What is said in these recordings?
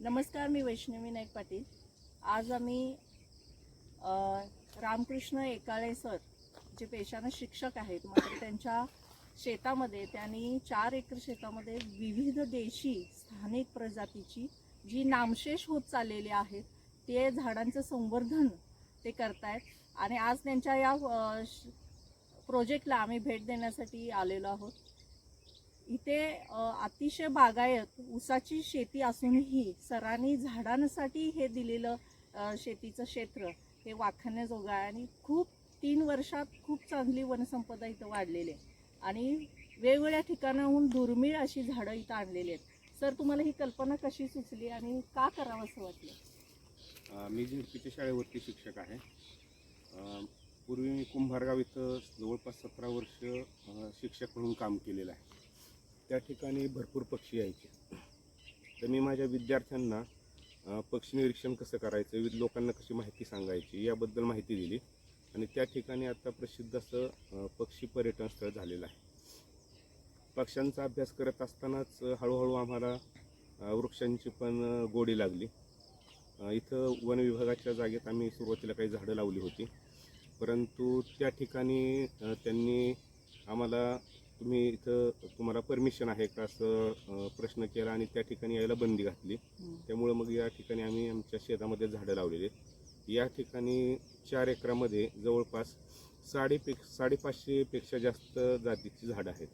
नमस्कार मी वैष्णवी नाईक पाटील. आज आम्ही रामकृष्ण एकाळे सर जे पेशानं शिक्षक आहेत मात्र त्यांच्या शेतामध्ये त्यांनी चार एकर शेतामध्ये विविध देशी स्थानिक प्रजातीची जी नामशेष होत चाललेली आहेत ते झाडांचं संवर्धन ते करतायत. आणि आज त्यांच्या या प्रोजेक्टला आम्ही भेट देण्यासाठी आलेलो आहोत. इथे अतिशय बागायत ऊसाची शेती असूनही सरांनी झाडांसाठी हे दिलेलं शेतीचं क्षेत्र हे वाखण्याजोगं आहे आणि खूप तीन वर्षात खूप चांगली वनसंपदा इथं वाढलेली आहे. आणि वेगवेगळ्या ठिकाणाहून दुर्मिळ अशी झाडं इथं आणलेली आहेत. सर तुम्हाला ही कल्पना कशी सुचली आणि का करावं असं वाटलं? मी झेडपीच्या शाळेवरती शिक्षक आहे. पूर्वी मी कुंभारगाव इथं जवळपास सतरा वर्ष शिक्षक म्हणून काम केलेलं आहे. त्या ठिकाणी भरपूर पक्षी यायचे. तर मी माझ्या विद्यार्थ्यांना पक्षी निरीक्षण कसं करायचं विविध लोकांना कशी माहिती सांगायची याबद्दल माहिती दिली आणि त्या ठिकाणी आता प्रसिद्ध असं पक्षी पर्यटन स्थळ झालेलं आहे. पक्ष्यांचा अभ्यास करत असतानाच हळूहळू आम्हाला वृक्षांची पण गोडी लागली. इथं वन विभागाच्या जागेत आम्ही सुरुवातीला काही झाडं लावली होती. परंतु त्या ठिकाणी त्यांनी आम्हाला तुम्ही इथं तुम्हाला परमिशन आहे का असं प्रश्न केला आणि त्या ठिकाणी यायला बंदी घातली. त्यामुळं मग या ठिकाणी आम्ही आमच्या शेतामध्ये झाडं लावलेली आहेत. या ठिकाणी चार एकरामध्ये जवळपास साडेपेक साडेपाचशेपेक्षा जास्त जातीची झाडं आहेत.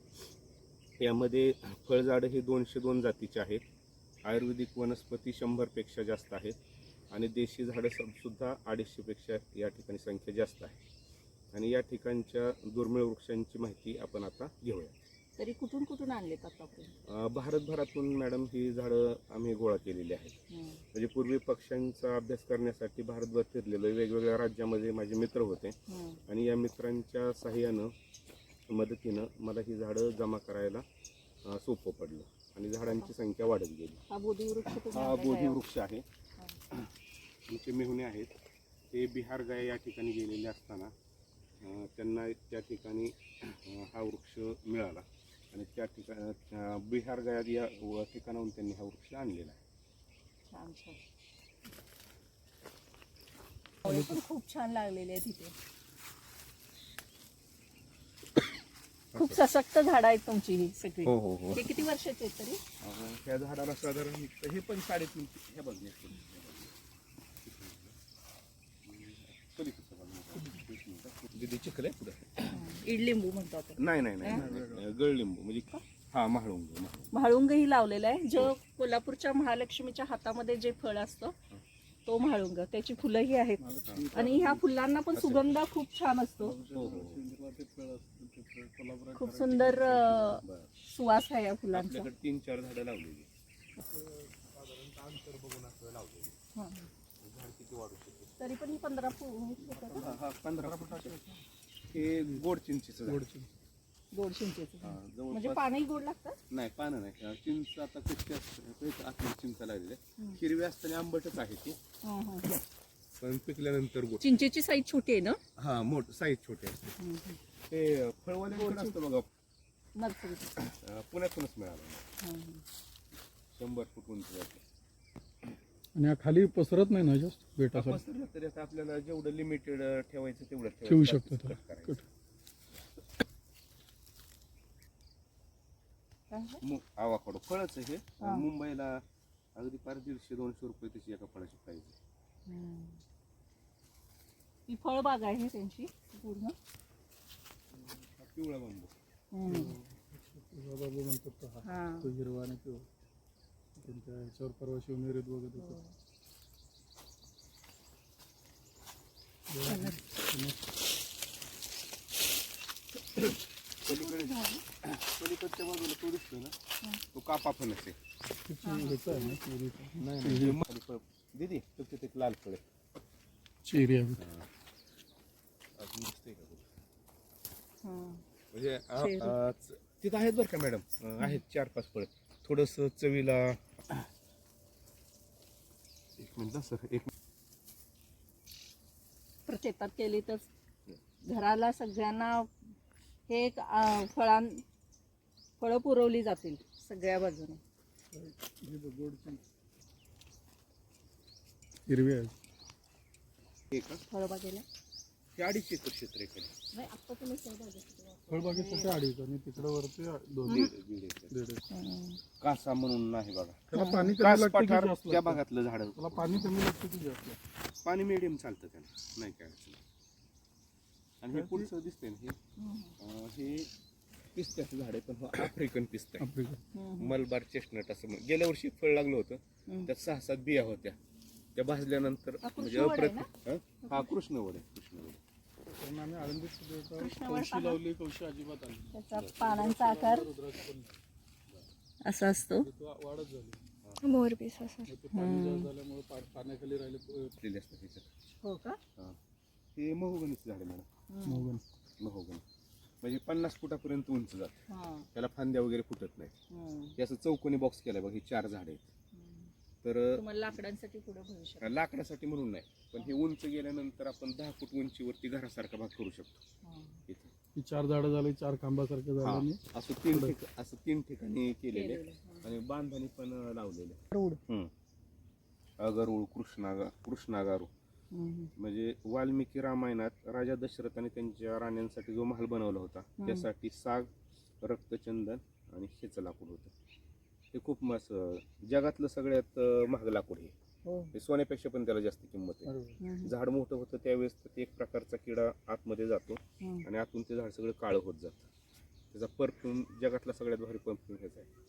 यामध्ये फळझाडं ही दोनशे दोन जातीची आहेत. आयुर्वेदिक वनस्पती शंभरपेक्षा जास्त आहेत. आणि देशी झाडं सुद्धा अडीचशेपेक्षा या ठिकाणी संख्या जास्त आहे. आणि या ठिकाणच्या दुर्मिळ वृक्षांची माहिती आपण आता घेऊया. तरी कुठून कुठून आतापर्यंत अ, भारतभरातून मॅडम ही झाडं आम्ही गोळा केलेली आहेत. म्हणजे पूर्वी पक्ष्यांचा अभ्यास करण्यासाठी भारतभर फिरलेलो वेगवेगळ्या राज्यामध्ये माझे मित्र होते. आणि या मित्रांच्या साह्यानं मदतीनं मला ही झाडं जमा करायला अ, सोपं पडलं. आणि झाडांची संख्या वाढत गेली. हा तुम्ही हा बोधी का? वृक्ष आहे. आमचे मेहुणे आहेत. ते बिहार गाय या ठिकाणी गेलेले असताना त्यांना त्या ठिकाणी हा वृक्ष मिळाला. आणि त्या ठिकाणी बिहार गायात या ठिकाणाहून त्यांनी हा वृक्ष आणलेला आहे. पण खूप छान लागलेले आहेत इथे. खूप सशक्त झाड आहेत तुमची ही सगळी. हो हो हो. हे किती वर्षाचे आहेत तरी? ह्या झाडाला साधारण हे पण साडेतीन हे बघ हे बघ. पलीकडचं बघ. दीदी चिखल आहे पुढे. इडलिंबू म्हणतो आपण. नाही नाही नाही, नाही गळलिंबू म्हणजे हा महाळुंग महाळुंग. म्हाळुंगही लावलेला आहे. जो कोल्हापूरच्या महालक्ष्मीच्या हातामध्ये जे फळ असतं तो म्हाळुंग. त्याची फुलंही आहेत. आणि ह्या फुलांना पण सुगंध खूप छान असतो. हो हो खूप सुंदर अं, बरं. सुवास आहे या फुलांचा. आपल्याकडे तीन चार झाडं लावलेली. हा. झाड किती वाढू तरी पण ही पंधरा फुल हा हा पंधरा फुटाचे. हे गोड चिंचेचं झाड. गोड चिंचेचं हा, म्हणजे जवळपास पानही गोड लागतात? नाही पानं नाही. चिंच आता कच्ची असते आतमध्ये चिंच लागलेली आहे. हिरवी असताना आंबटच आहे ती. हा, हा. पण पिकल्यानंतर गोड. चिंचेची साईज छोटी आहे ना? हा मोठ साईज छोटे असते ते फळवाले असतं बघा. नर्सरी अं, पुण्यातूनच मिळालं. शंभर फूट उंच आणि हा खाली पसरत नाही ना जास्त बेटासाठी पसरलं तरी आता आपल्याला जेवढं लिमिटेड ठेवायचं तेवढं ठेवू. शकतो तो. कट करायचं. कट. मु- आवाकडो फळच आहे हे हा. मुंबईला अगदी फार दीडशे दोनशे रुपये त्याची एका फळाची प्राईज आहे ही फळबाग आहे त्यांची पूर्ण पिवळा बांबू बाबा म्हणतात तो हा. हा तो हिरवा आणि पिवळा त्यांच्या ह्याच्यावर परवा शिवनेरीत बघत होतो पलीकडे पलीकडच्या बाजूला ना? तो कापा. नाही. दीदी तो तिथे एक लाल फळ. आहे. चेरी आहे अजून दिसतंय का बघ? हा. म्हणजे च- तिथं आहेत बरं का मॅडम? आहेत चार पाच फळ. थोडस चवीला. एक मिनिट सर एक शेतात केली तर घराला सगळ्यांना हे एक अं, फळां फळं पुरवली जातील सगळ्या बाजूने. हे. हिरवी आहे. हे का फळबागेला अडीच एकर क्षेत्र आहे खाली. नाही आत्ता तुम्ही फळबागेसाठी फळबागेसाठी अडीच आणि तिकडं वरती दोन दीड दीड एकर दीड एकर. हम्म. कासा म्हणून नाही बघा त्याला पाणी कमी कास लागतं की पठार जास्त त्या लागतं? भागातलं झाड त्याला पाणी कमी लागतं की जास्त लागतं? पाणी मिडियम चालतं त्याला नाही काय अडचण. आणि हे पुढचं दिसतंय ना हे. अं, हे पिस्त्याचं झाड आहे पण हे आफ्रिकन पिस्त आहे आफ्रिका. मलबार चेस्टनट असं म्हण- गेल्या वर्षी फळ लागलं होतं. त्यात सहा सात बिया होत्या त्या भाजल्यानंतर हा म्हणजे कृष्णवड आहे अप्रत हं? हा कृष्णवड आहे कृष्णवड आम्ही आळंदीत सुद्धा होतो. कृष्णवड कौशी पहा. लावली अजिबात आली त्याचा पानांचा आकार रुद्राक्ष पण असा असतो तो वाढच झाली मोरपीस असं मग ते पाणी जास्त झाल्यामुळे पा- पाण्याखाली राहिले असलेले असतात त्याच्यात हो का महोगनीचं झाड आहे मॅडम हम्म. मोगन महोगनी म्हणजे पन्नास फुटापर्यंत उंच जात हा. त्याला फांद्या वगैरे फुटत नाही हम्म. असं चौकोनी बॉक्स केलाय बघ हे चार झाड आहेत. तर तुम्हाला लाकडांसाठी पुढे लाकडासाठी म्हणून नाही पण हे उंच गेल्यानंतर आपण दहा फूट उंचीवरती घरासारखा भाग करू शकतो. इथे ही चार झाडं झाली चार खांबासारखे झाले हा. आणि असं तीन ठिक असं तीन ठिकाणी केलेले. आणि बांधणी पण लावलेले रूढ. अगरुळ कृष्णागा कृष्णागारू हम्म. म्हणजे वाल्मिकी रामायणात राजा दशरथ आणि त्यांच्या राण्यांसाठी जो महाल बनवला होता हम्म. त्यासाठी साग रक्तचंदन आणि हेचं लाकूड होतं हे खूप मस्त जगातलं सगळ्यात महाग लाकूड हे. हो. हे सोन्यापेक्षा पण त्याला जास्त किंमत आहे. झाड मोठं होतं त्यावेळेस तर ते एक प्रकारचा किडा आतमध्ये जातो. आणि आतून ते झाड सगळं काळं होत जातं. त्याचा परफ्यूम जगातला सगळ्यात भारी परफ्यूम ह्याचा आहे.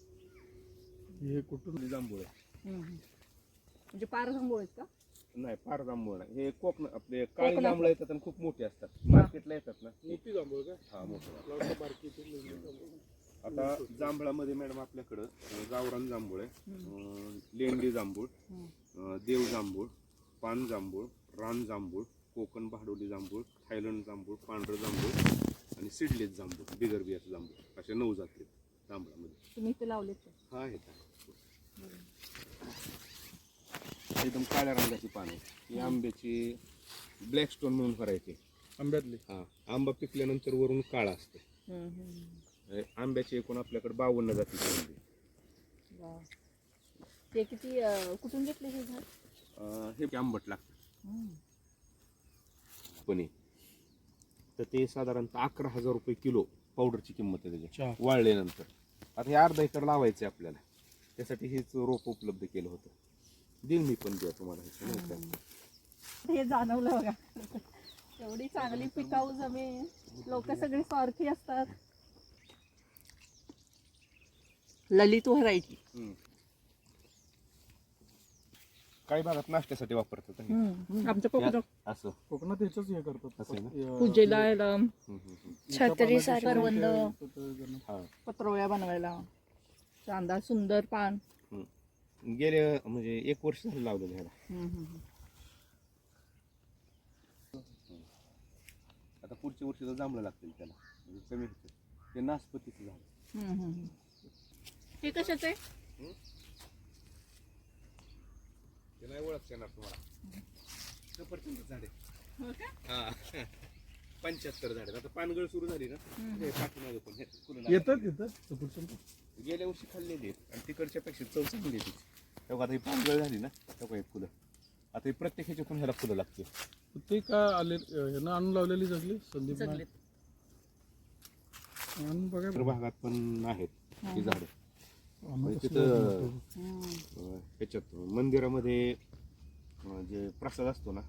हे कुठून? जांभूळ आहे. म्हणजे पार जांभूळ आहेत का? नाही फार जांभूळ नाही. हे कोकण आपले काळी. जांभळं येतात आणि खूप मोठे असतात. मार्केटला येतात ना. मोठी जांभूळ का? हा मोठे. ती. आता जांभळामध्ये मॅडम आपल्याकडं गावरान जांभूळ आहे. लेंडी जांभूळ देव जांभूळ पान जांभूळ रान जांभूळ कोकण भाडोली जांभूळ थायलंड जांभूळ पांढरं जांभूळ आणि सिडलेत जांभूळ बिगर बियाचं जांभूळ. अशा नऊ जाती आहेत जांभळामध्ये. तुम्ही इथे लावलेत का? हा आहेत एकदम काळ्या रंगाची पानं ही आंब्याची ब्लॅक स्टोन म्हणून करायचे. आंब्यातली? हा आंबा पिकल्यानंतर वरून काळा असतो. आंब्याचे एकूण आपल्याकडे बावन्न वा. ते किती अं, कुठून घेतले हे झाड? हे आंबट लागतं. हम्म. पण हे. तर ते साधारणतः अकरा हजार रुपये किलो पावडरची किंमत आहे त्याची. चहा वाळल्यानंतर आता हे अर्धा एकर लावायचं आहे आपल्याला. त्यासाठी हेच रोप उपलब्ध केलं होतं. देईन मी पण द्या तुम्हाला ह्याचं, नाही का? हे जाणवलं बघा. एवढी चांगली पिकाऊ जमीन. लोक सगळे स्वार्थी असतात. ललित वरायची हम्म. काही भागात नाश्त्यासाठी वापरतात हे. आमच्या कोकणात असं. कोकणात ह्याच हे असं आहे पूजेला याला हम्म, हम्म, हम्म. मीठा छत्री करवंद. हा. पत्रोळ्या बनवायला. चांदा सुंदर पान. गेले म्हणजे एक वर्ष झालं लावलेलं ह्याला. आता पुढच्या वर्षी तर जांभळं लागतील त्याला म्हणजे कमी होतं ते नासपतीचं झाड. हे कशाच आहे? ते नाही ओळखता येणार तुम्हाला. सफरचंद झाड हो का? हा. पंच्याहत्तर झाड आता पानगळ सुरू झाली ना हे पाठीमागं पण हे फुलं लागतात. येतात येतात. सफरचंद गेल्या वर्षी खाल्लेली आहेत. आणि तिकडच्या पेक्षा चव चांगली आहे तिची तेव्हा आता ही पानगळ झाली ना तेव्हा हे फुलं. आता ही प्रत्येक ह्याच्यातून ह्याला फुलं लागते ते काय आले ह्यानं आणून लावलेली जगली संदीप जगलेत. आणून बघा. इतर भागात पण आहेत ही. झाडं. तिथं-. हम्म. अं, ह्याच्यात मंदिरामध्ये अं, जे प्रसाद असतो ना.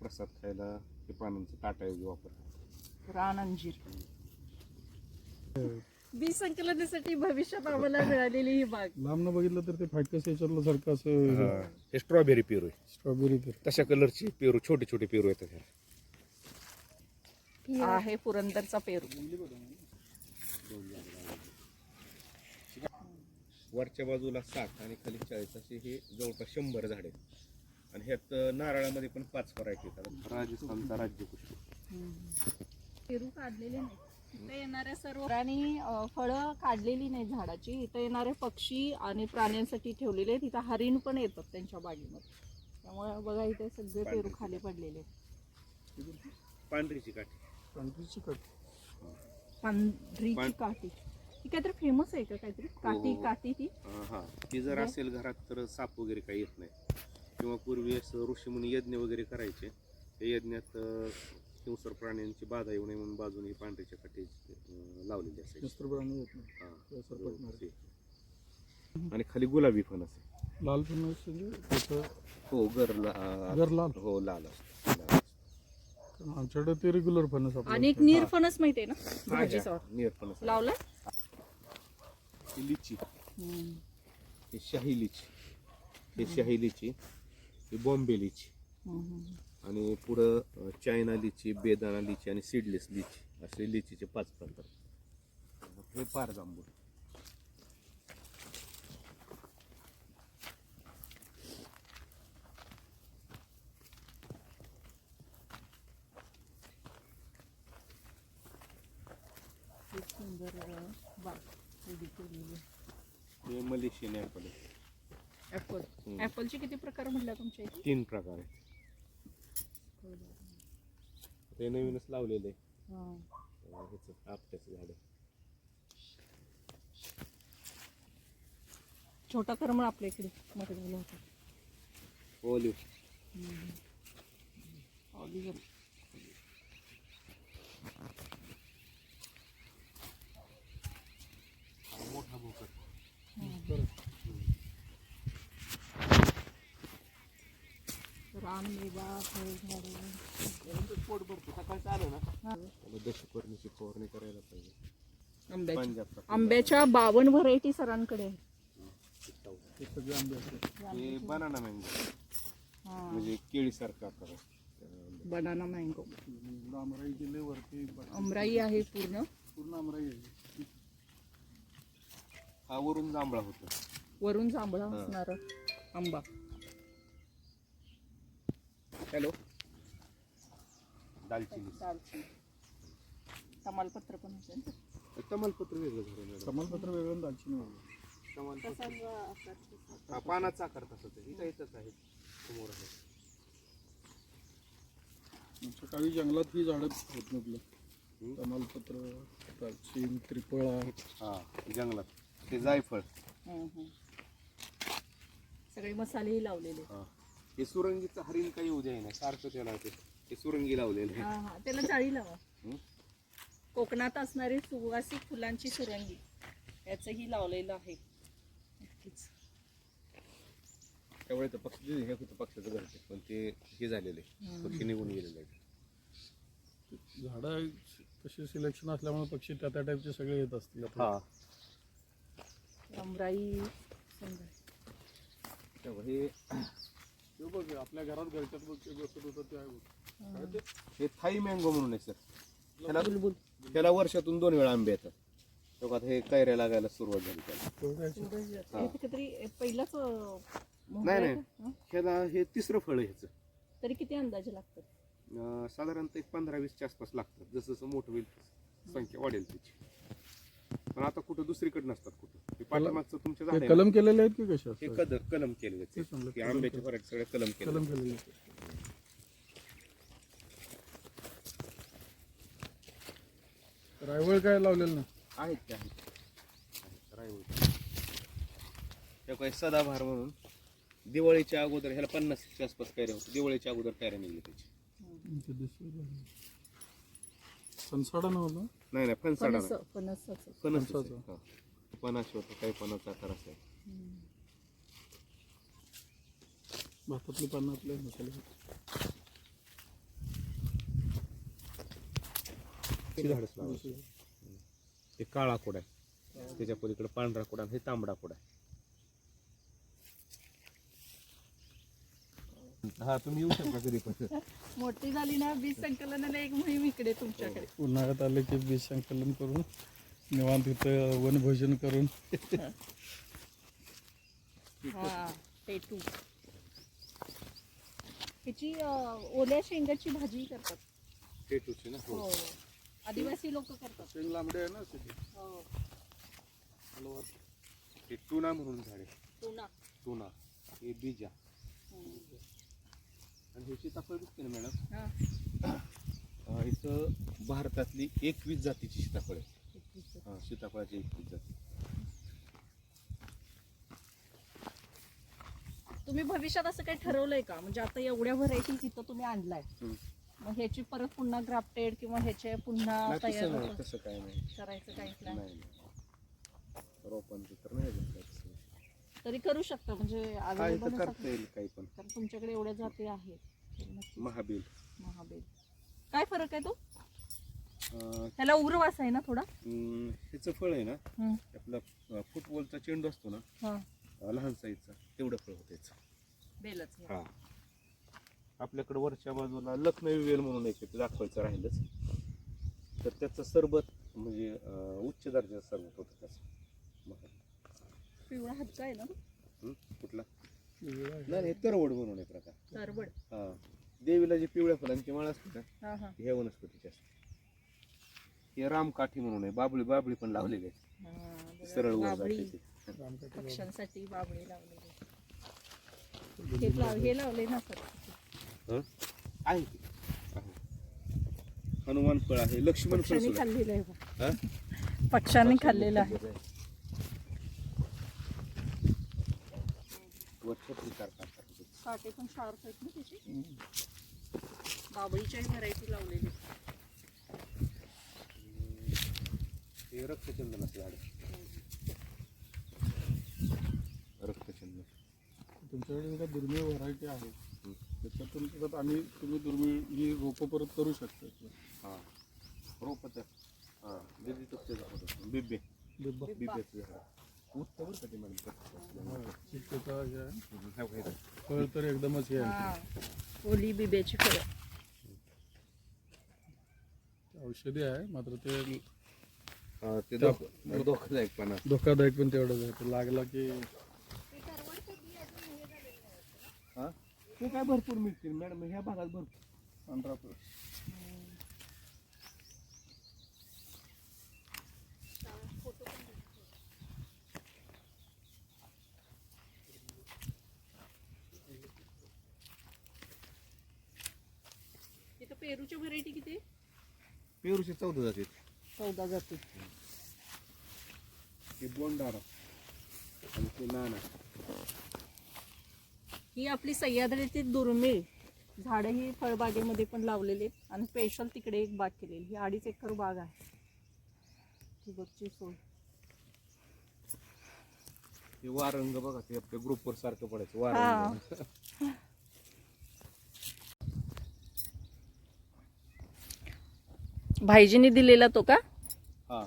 प्रसाद खायला हे पानांचं ताटाऐवजी वापरतात. रान अंजीर बी संकलनासाठी भविष्यात आम्हाला मिळालेली ही बाग. लांब न बघितलं तर ते फाटकस याच्यातलं सारखं असं हे स्ट्रॉबेरी पेरू आहे. स्ट्रॉबेरी तर तशा कलरचे पेरू छोटे छोटे पेरू येतात ह्याला. आहे पुरंदरचा पेरू. वरच्या बाजूला साठ आणि खाली चाळीस असे हे जवळपास शंभर झाड आहेत. आणि ह्यात नारळामध्ये पण पाच व्हरायटी येतात राजस्थानचा राज्य पुष्प पेरू काढलेले नाही इथे येणाऱ्या सर्व आणि फळं काढलेली नाही झाडाची. इथे येणारे पक्षी आणि प्राण्यांसाठी ठेवलेले आहेत. इथं हरिण पण येतात त्यांच्या बागेमध्ये. त्यामुळे बघा इथे सगळे पेरू खाली पडलेले आहेत. पांढरीची काठी. कंट्रीची कट पांढरीची काठी. ही काहीतरी फेमस आहे का काहीतरी? काठी हो. काठी ती? अं, हा. ती जर असेल घरात तर साप वगैरे काही येत नाही. किंवा पूर्वी असं ऋषीमुनी यज्ञ वगैरे करायचे. त्या यज्ञात अं, हिंसर प्राण्यांची बाधा येऊ नये म्हणून बाजूने पांढरीच्या काठी अं, लावलेली असायची. येत नाही. हा. ते. आणि खाली गुलाबी फणस आहे लाल फणस म्हणजे त्याचं हो गर ला- घर लाल. हो लाल असतो. लाल असतो. कारण आमच्याकडे ते रेग्युलर फणस आणि एक निरफणस माहितीये ना? भाजीचा. निरफणस आहे. लावलाय? ही लिची हे शाही लिची हे शाही लिची ही बॉम्बे लिची आणि पुढं चायना लिची बेदाना लिची आणि सीडलेस लिची असे लिचीचे पाच प्रकार. हे पार जांभूळ. सुंदर हे मलेशियन ॲपल हम्म. ऍपलचे किती प्रकार म्हटलं तुमच्या इथे? तीन प्रकार आहेत. ते नवीनच लावलेले आहे. ह्याचं आपट्याचं झाड. छोटा करमळ आपल्या इकडे मध्ये झाला होता. ऑलिव्ह ऑलिव्ह मोठा भोकर रानमेवा फळझाडे पोट भरतो सकाळचं आलं ना हा. त्याला दशपर्णीची फवारणी करायला पाहिजे आंब्याची पंजाब आंब्याच्या बावन्न व्हरायटी सरांकडे सगळे आंबे हे बनाना मँगो. म्हणजे केळीसारखा. त्या बनाना मँगो आमराई जिल्ह्यावरती अमराई आहे पूर्ण पूर्ण आमराई आहे हा वरून जांभळा होतो वरून जांभळा. असणार आंबा हॅलो. दालचिनी. दालचिनी. तमालपत्र पण असेल ना? तमालपत्र वेगळं झालं मॅडम. कमालपत्र वेगळं आणि दालचिनी वेगळं. तमालपत्र. तसा. हा, पानाचा आकार तसाच आहे इथं इथंच आहे. समोर आहे. आमच्या काही जंगलात ही झाडं होत हम्म. कमालपत्र दालचिन त्रिफळा. हा जंगलात. ते जायफळ. हं, हं. सगळे मसालेही लावलेले. हा. हे सुरंगीचं हरिण काही द्याय नाही सारखं त्याला ते हे सुरंगी लावलेलं आहे. हा हा. त्याला जाळी लावा. हं? कोकणात असणारी सुवासिक फुलांची सुरंगी. याचंही लावलेलं आहे. नक्कीच. त्यामुळे तर पक्ष हे होतं पक्षाचं घर ते, पण ते हे झालेले हं. पक्षी निघून गेलेले आहेत झाडं तशी सिलेक्शन असल्यामुळे पक्षी त्या त्या टाईपचे सगळे येत असतील हा. आमराई सुंदर. तेव्हा हे ते बघ आपल्या घरात घरच्यात बघ ते बसत होतं ते आहे बघ. काय ते? हे थाई मँगो म्हणून आहे सर त्याला त्याला वर्षातून दोन वेळा आंबे येतात तेव्हा आता हे कैऱ्या लागायला सुरुवात झाली त्याला. हा. काहीतरी पहिलाच अं, मोहर नाही, आहे नाही. का? हं? ह्याला हे तिसरं फळ आहे ह्याचं तरी किती अंदाजे लागतात अं, साधारणतः एक पंधरा वीसच्या आसपास लागतात जसं जसं मोठं होईल संख्या वाढेल त्याची पण आता कुठं दुसरीकडे नसतात कुठं. हे पाठीमागचं तुमच्या ते कलम केलेले आहेत की कशा हे कद कलम केलेले ते आंब्याचे. फराट सगळे कलम केले कलम केलेले आहेत. रायवळ काय लावलेलं ना आहेत ते आहेत. रायवळ. त्या काही सदाभार म्हणून. दिवाळीच्या अगोदर ह्याला पन्नासच्या आसपास कैऱ्या होत्या दिवाळीच्या अगोदर कैऱ्या निघली त्याची. ते दिसलं. फणसाडा नव्हता नाही नाही फणसाडा फणस नाही. फणसाचं फणस फणसाचं. हा. फणाशी होतं काही फणाचा आकार असेल भातातली पानं आपल्या मसाले ते झाडच लावायचं. ते काळा कोड आहे त्याच्या पलीकडे पांढरा कोड आहे हे तांबडा कोड आहे हा तुम्ही येऊ शकता कधी पण. मोठी झाली ना बीज संकलनाला एक मोहीम इकडे तुमच्याकडे. उन्हाळ्यात आले की बीज संकलन करून निवांत इथं वनभोजन करून. हा पेटू ह्याची अं, ओल्या शेंगाची भाजी करतात. पेटूची ना हो. आदिवासी लोक करतात. शेंग लांबडे आहे ना त्याची हो. हे टुना म्हणून झाडे टुना. टुना. हे बीजा. हम्म. आणि हे सीताफळ दिसते ना मॅडम? इथं भारतातली एकवीस जातीची सीताफळ आहे. हा सीताफळाची एकवीस जाती. तुम्ही भविष्यात असं काही ठरवलंय का? म्हणजे आता एवढ्या व्हरायटी तिथं तुम्ही आणलाय. मग ह्याची परत पुन्हा ग्राफ्टेड किंवा ह्याचे पुन्हा नाही, तयार करायचं काही नाही. रोपांचं तर नाही. तरी करू शकता म्हणजे काय तर करता येईल काही पण. कारण तुमच्याकडे एवढ्या जाती आहेत. तर नक्कीच महाबील महाबेल काय फरक आहे तो? अं, त्याला उग्रवास आहे ना थोडा? ह्याचं फळ आहे ना. आपला अं, फुटबॉलचा चेंडू असतो ना हा. अं, लहान साईजचा तेवढं फळ होतं याचं. बेलच आहे. हा. आपल्याकडे वरच्या बाजूला लखनवी वेल म्हणून एक ते दाखवायचं राहिलंच. तर त्याचं सरबत म्हणजे अं, उच्च दर्जाचं सरबत होतं त्याचं. मग, पिवळा हत्का आहे ना हं? कुठला आहे. नाही नाही तरवड म्हणून एक प्रकार तरबड हा देवीला जी पिवळ्या फुलांची माळ असते ना हा हा ह्या वनस्पतीची असते हे रामकाठी म्हणून आहे बाबळी बाबळी पण लावलेली आहे हा, बघा, सरळ वर जाते ती. पक्ष्यांसाठी बाबळी लावलेली हे लाव हे लावले ना सर हं? आहे? आहे. हनुमान फळ आहे लक्ष्मण फळ पक्ष्यांनी सुद्धा खाल्लेलं आहे बघ. हं? पक्ष्यांनी खाल्लेलं आहे छत्री सारखा आकार. काटे पण शार्प आहेत ना त्याची बाबळीच्याही व्हरायटी लावलेली हे रक्तचंदनाचं झाड आहे. रक्तचंदन तुमच्याकडे जरा दुर्मिळ व्हरायटी आहे. त्याच्यातून परत आम्ही तुम्ही दुर्मिळ ही रोपं परत करू शकता हा रोपच हा बिबी तुपचे झाड होतं. बिब्बे. बिब्याचं झाड उत्तम बरं का ते मॅडम हा, चिकटोचा हे आहे. हा, हे बघा. फळ तर एकदमच हे आहे ओली बिब्याची फळं औषधी आहे मात्र ते हा, ते धोकादायक पण धोकादायक पण तेवढंच आहे. लागला की ते काय भरपूर मिळतील मॅडम ह्या भागात भरपूर. पांढरा पेरूचे चौदा जाते. चौदा जाती. ते बोंडारा आणि ते नाना. ही आपली सह्याद्रीची दुर्मिळ. झाडं ही फळबागेमध्ये पण लावलेली आहेत. आणि स्पेशल तिकडे एक बाग केलेली. ही अडीच एकर बाग आहे. ठिबकची सोय. वारंग बघा ते आपल्या ग्रुपवर सारखं पडायचं. वारंग. भाईजीने दिलेला तो का? हा.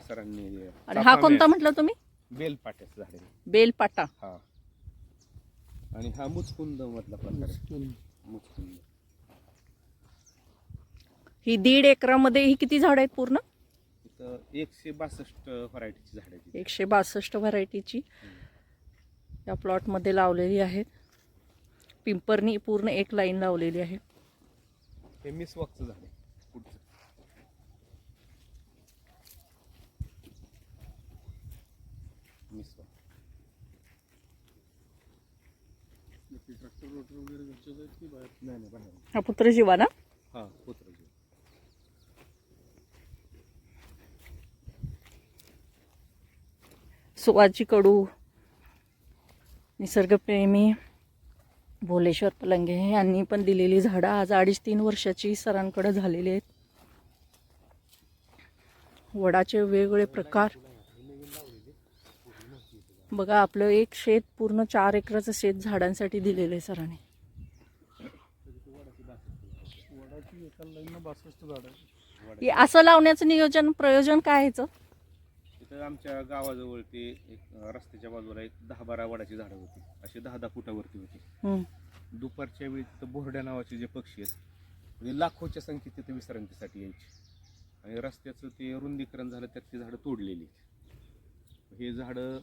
सरांनी आणि हा कोणता म्हटलं तुम्ही? बेलपाट्याचं झाड आहे. बेलपाटा. हा. आणि हा मुचकुंद मधला प्रकार आहे. उचलून मुचकुंद. ही दीड एकरामध्ये ही किती झाड आहेत पूर्ण? इथं एकशे बासष्ट व्हरायटीची झाड आहेत एकशे बासष्ट व्हरायटीची. या प्लॉटमध्ये लावलेली आहेत. पिंपरनी पूर्ण एक लाईन लावलेली आहे. हे मिसवॉकचं झाड आहे. पुढचं. मिसवॉक नक्की ट्रॅक्टर रोटर वगैरे घरचेच आहेत की बाहेर? नाही नाही बाहेर हा पुत्र जीवा ना? हा पुत्र सुवाची कडू निसर्गप्रेमी. भोलेश्वर पलंगे यांनी पण दिलेली झाडं आज अडीच तीन वर्षाची सरांकडे झालेली आहेत. वडाचे वेगवेगळे प्रकार. बघा आपलं एक शेत पूर्ण चार एकराचं शेत झाडांसाठी दिलेलं आहे सरांनी. असं लावण्याचं नियोजन प्रयोजन काय ह्याचं इथं आमच्या गावाजवळ ते एक रस्त्याच्या बाजूला एक दहा बारा वडाची झाडं होती. अशी दहा दहा फुटावरती होती. हम्म. दुपारच्या वेळी तिथं बोरड्या नावाचे जे पक्षी आहेत म्हणजे लाखोच्या संख्येत तिथे विश्रांतीसाठी यायची. आणि रस्त्याचं ते रुंदीकरण झालं त्यात ती झाडं तोडलेली हे झाडं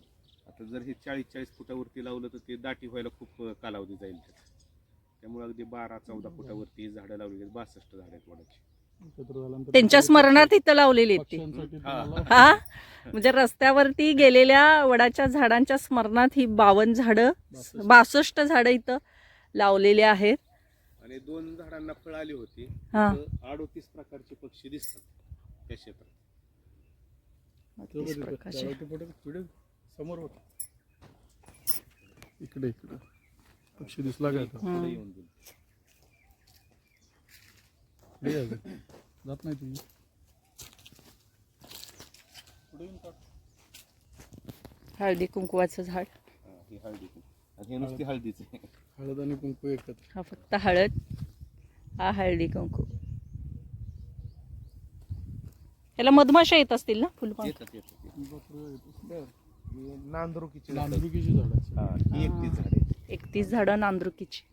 आता जर हे चाळीस चाळीस फुटावरती लावलं तर ते दाटी व्हायला खूप अं, कालावधी जाईल त्याचा त्यामुळे अगदी बारा चौदा फुटावरती ही झाडं लावलेली आहेत. बासष्ट झाडं आहेत वडाची. त्यांच्या स्मरणार्थ इथं लावलेली आहेत ती. हा. म्हणजे रस्त्यावरती गेलेल्या वडाच्या झाडांच्या स्मरणात ही बावन्न झाडं बासष्ट. झाडं इथं लावलेली आहेत. आणि दोन झाडांना फळ आली होती. हा. अडोतीस प्रकारचे पक्षी दिसतात त्या क्षेत्रात. समोर होता. इकडे इकडे. पक्षी दिसला काय आता? पुढे येऊन देईल पुढे या गं. जात नाही टाक. हळदी कुंकवाचं झाड हळदी आणि हे नुसती हळदीच हळद आणि कुंकू एकत्र हा फक्त हळद हा हळदी कुंकू याला मधमाशा येत असतील ना फुलपान. ही आहेत. नांदुकीची झाड. एकटीच झाड आहे एकतीस झाडं नांदरुकीची.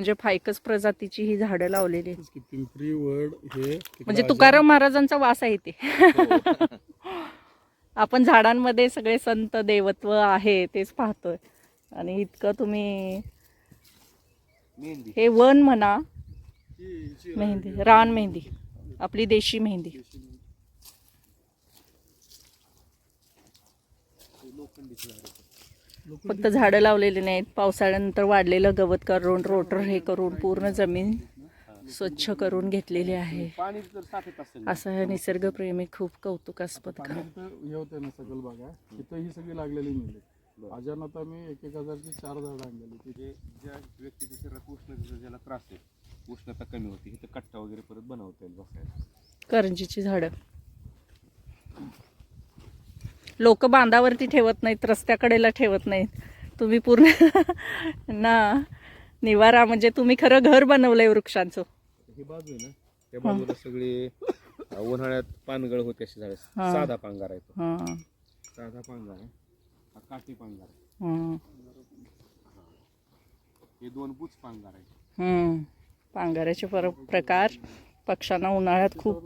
म्हणजे फायकस प्रजातीची ही झाडं लावलेली आहेत. पिंपरी वड हे म्हणजे तुकाराम महाराजांचा वास आहे ते आपण झाडांमध्ये सगळे संत देवत्व आहे तेच पाहतोय. आणि इतकं तुम्ही मेहंदी. हे वन म्हणा ही- मेहंदी रान मेहंदी आपली देशी मेहंदी. ही लोखंडीची झाड. फक्त झाडं लावलेली नाहीत. पावसाळ्यानंतर वाढलेलं गवत करून रोटर हे करून पूर्ण जमीन स्वच्छ करून घेतलेली आहे. पाणी जर साठत असेल ना, असं हे निसर्गप्रेमी खूप कौतुकास्पद तिथं हे तिथं ही अजानात आम्ही एक एक हजारची चार झाडं आणलेली ती म्हणजे ज्या व्यक्तीच्या शरीरात उष्णतेचा ज्याला त्रास आहे उष्णता कमी होती इथं कट्टा वगैरे परत बनवता येईल बसायला. करंजीची झाडं. लोक बांधावरती ठेवत नाहीत रस्त्याकडेला ठेवत नाहीत. तुम्ही पूर्ण ना निवारा म्हणजे तुम्ही खरं घर बनवलंय वृक्षांचं. ही बाजू आहे ना त्या बाजूला सगळे उन्हाळ्यात पानगळ होते अशी झाडे. हा. साधा पांगार आहे तो हां. साधा पांगार आहे. हा काठी पांगार आहे. हां. हे दोन बुच पांगार आहे हम्म. पांघराचे पर प्रकार पक्ष्यांना उन्हाळ्यात खूप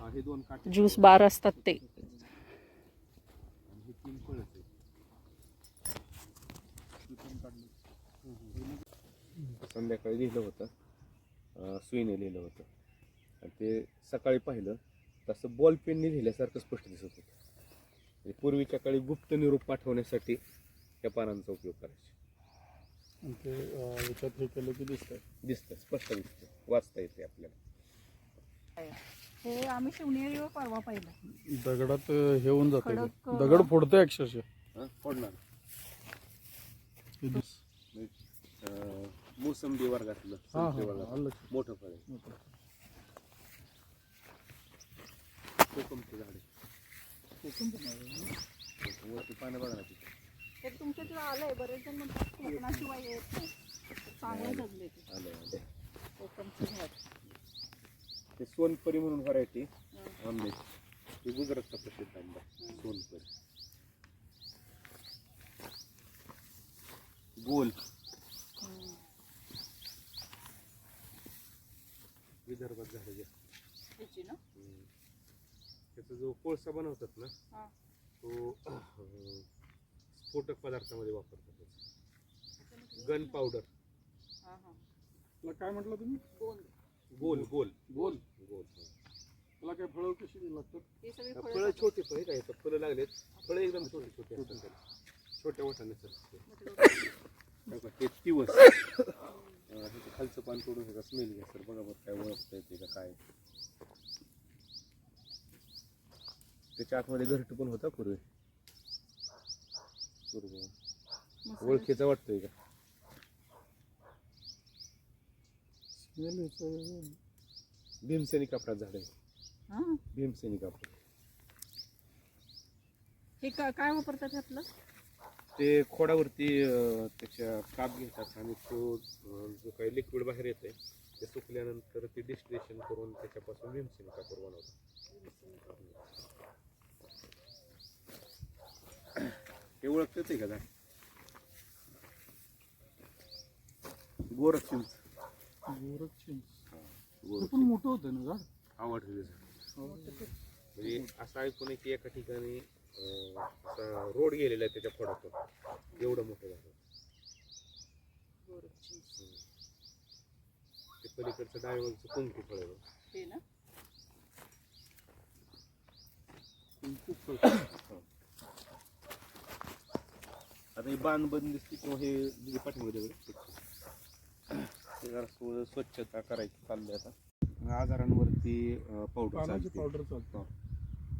हा हे दोन काठी ज्यूस बार असतात ते आणि हे तीन फळच आहे संध्याकाळी लिहिलं होतं. सुईने लिहिलं होतं. आणि ते सकाळी पाहिलं तसं बॉल पेनने लिहिल्यासारखं स्पष्ट दिसत होतं. म्हणजे पूर्वीच्या काळी गुप्त निरोप पाठवण्यासाठी त्या पानांचा उपयोग करायचा. ते याच्यात हे केलं की दिसतंय? दिसतं स्पष्ट दिसतं वाचता येते आपल्याला. हे आम्ही शिवनेरीवर परवा पाहिलं. दगडात हे होऊन जाते. दगड फोडतोय अक्षरशः. हं? फोडणार. हे मोसंबी वर्गातलं हा हा संत्री हा, वर्गातलं. आलं. लक्षात. मोठं फळ आहे. मोठं. कोकमचं झाड आहे. कोकण पण आहे. वरती पानं बघा ना तिथे. ते तुमच्याकडे आलंय बरेच जण म्हणतात कोकणाशिवाय येत नाही. चांगलं जगले ते. आलं आलं कोकमचं झाड. ते सोनपरी म्हणून व्हरायटी आंबे. ते गुजरातचा प्रसिद्ध आंबा आहे. सोनपरी. गोल. विदर्भात ह्याची ना? हम्म. त्याचा जो कोळसा बनवतात ना हा. तो अं, स्फोटक पदार्थामध्ये वापरतात. Gun powder. हा हा. काय म्हटलं तुम्ही? गोल. गोल गोल. गोल? त्याला काय फळं कशी लागतात? हे सगळे फळं फळं छोटे फळे काय येतात फळं लागलेत. फळं एकदम छोटे छोटे असतात त्याला. छोट्या वाटाने सर ते दिवस. ह्याचं खालचं पान तोडून ह्याचा स्मेल घ्या सर? बघा बरं काय ओळखता येते का काय? त्याच्या आतमध्ये घरट पण होता पूर्वी. पूर्वी ओळखीचा वाटतोय का? भीमसेनी कापडात झाड आहे. हा. भीमसेनी कापड. हे का- काय वापरतात त्यातलं ते खोडावरती अं, त्याच्या काप घेतात आणि तो अं, जो काही लिक्विड बाहेर येते ते सुकल्यानंतर ते डिस्टिलेशन करून त्याच्यापासून भीमसेनी कापड बनवतात. हे ओळखतेच आहे का झाड गोरख चिंच गोरख चिंच ते गोरख पण मोठं होतं ना झाड आवडते झाड म्हणजे असं ऐकून आहे की एका ठिकाणी अं, असा रोड गेलेला आहे त्याच्या खोडातून. एवढं मोठं झाड. ते पलीकडचं डाळीवरचं कुंकू फळ आहे बघ. हे ना. आता हे बांध बंद दिसते किंवा हे जे पाठीमध्ये वगैरे ते जरा थोडं स्वच्छता करायची चालली आता. आजारांवरती पावडर चालते. पावडर चालते.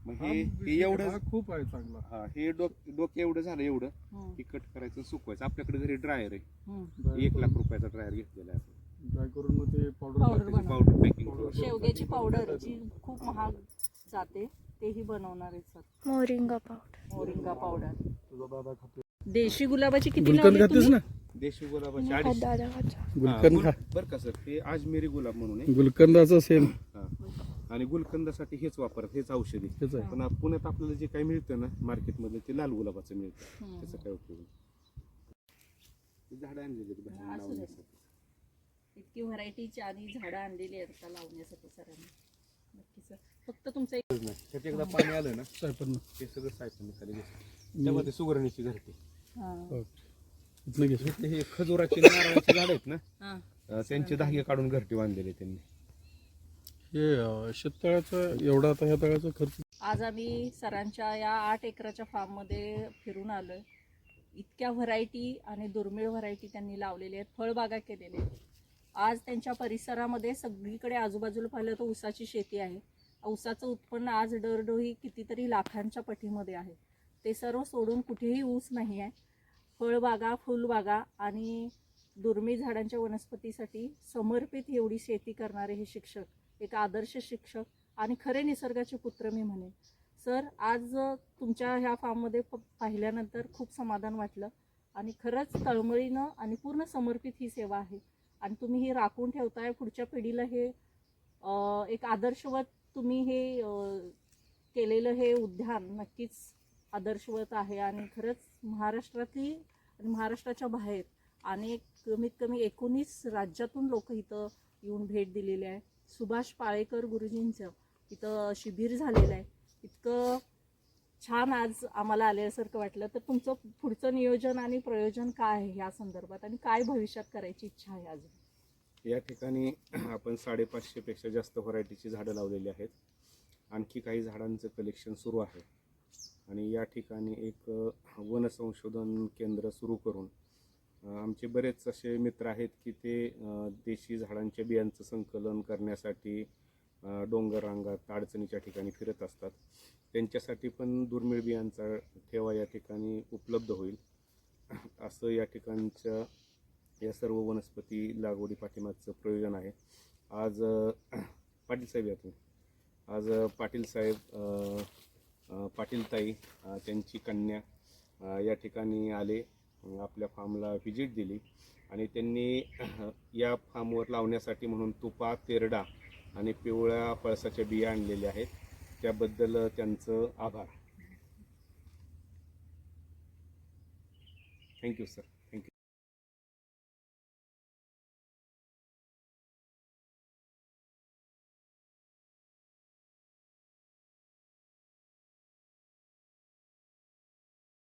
मग हा हे हे एवढं हा खूप आहे चांगला. हा हे डोक डोके एवढं झालं एवढं हे. कट करायचं सुकवायचं. आपल्याकडे घरी ड्रायर आहे. एक लाख रुपयाचा ड्रायर घेतलेला आहे. ड्राय करून मग ते पावडर. Powder packing. शेवग्याची पावडर जी खूप महाग जाते तेही बनवणार आहेत sir. Moringa powder moringa powder तुझा दादा खातो. देशी गुलाबाची किती गुलकंद लावली खातेस तुम्ही? ना? देशी गुलाबाची अडीचशे दादा खातो गुलकंद गुल- खा. बरं का सर हे आजमेरी गुलाब म्हणून आहे. गुलकंदाचं सेम. आणि गुलकंदासाठी हेच वापरत हेच औषधी. हेच आहे. पण आप- पुण्यात आपल्याला जे काही मिळतं ना मार्केटमध्ये ते लाल गुलाबाचं मिळतं. त्याचा काय उपयोग झाडं आणलेली आहेत बाहेर असू दे. लावण्यासाठी. इतकी व्हरायटीची आणि झाडं आणलेली आहेत आता लावण्यासाठी सरांनी. फक्त तुमचं एक नाही. त्यात एकदा पाणी आलं ना सायपन ते सगळं सायपन खाली घेतं त्यामध्ये सुगरणीची घरटी. हा, हे खजुराची नारळाची झाड आहेत ना हा. अं, त्यांचे धागे काढून घरटी बांधलेले त्यांनी. हे शेततळ्याचं एवढा आता ह्या तळ्याचा खर्च आज आम्ही सरांच्या या आठ एकराच्या फार्ममध्ये फिरून आलोय. इतक्या व्हरायटी आणि दुर्मिळ व्हरायटी त्यांनी लावलेल्या आहेत फळबागा केलेल्या आहेत. आज त्यांच्या परिसरामध्ये सगळीकडे आजूबाजूला पाहिलं तर ऊसाची शेती आहे. ऊसाचं उत्पन्न आज दरडोही कितीतरी लाखांच्या पटीमध्ये आहे. ते सर्व सोडून कुठेही ऊस नाही आहे. फळबागा फुलबागा आणि दुर्मिळ झाडांच्या वनस्पतीसाठी समर्पित एवढी शेती करणारे हे शिक्षक एक आदर्श शिक्षक आणि खरे निसर्गाचे पुत्र मी म्हणेन सर आज तुमच्या ह्या फार्ममध्ये पाहिल्यानंतर खूप समाधान वाटलं आणि खरंच तळमळीनं आणि पूर्ण समर्पित ही सेवा आहे आणि तुम्ही हे राखून ठेवताय पुढच्या पिढीला हे एक आदर्शवत तुम्ही हे केलेलं हे उद्यान नक्कीच आदर्शवत आहे आणि खरंच महाराष्ट्रातली आणि महाराष्ट्राच्या बाहेर आणि कमीत कमी एकोणीस राज्यातून लोक इथं येऊन भेट दिलेली आहे. सुभाष पाळेकर गुरुजींचं इथं शिबिर झालेलं आहे. इतकं छान आज आम्हाला आल्यासारखं वाटलं. तर तुमचं पुढचं नियोजन आणि प्रयोजन काय आहे या संदर्भात? आणि काय भविष्यात करायची इच्छा आहे अजून? या ठिकाणी आपण साडेपाचशेपेक्षा जास्त व्हरायटीची झाडं लावलेली आहेत. आणखी काही झाडांचं कलेक्शन सुरू आहे. आणि या ठिकाणी एक वनसंशोधन केंद्र सुरू करून आमचे बरेच असे मित्र आहेत की ते देशी झाडांच्या बियांचं संकलन करण्यासाठी अ, डोंगर रांगात अडचणीच्या ठिकाणी फिरत असतात. त्यांच्यासाठी पण दुर्मिळ बियांचा ठेवा या ठिकाणी उपलब्ध होईल. असं या ठिकाणच्या या सर्व वनस्पती लागवडी पाठिंबाचं प्रयोजन आहे. आज पाटीलसाहेब पाटील साहेब या तुम्ही. आज पाटीलसाहेब पाटील साहेब त्यांची कन्या या ठिकाणी आले. आपल्या फार्मला व्हिजिट दिली. आणि त्यांनी या फार्मवर लावण्यासाठी म्हणून तुपा तेरडा आणि पिवळ्या पळसाच्या बिया आणलेल्या आहेत. त्याबद्दल त्यांचं आभार. Thank you sir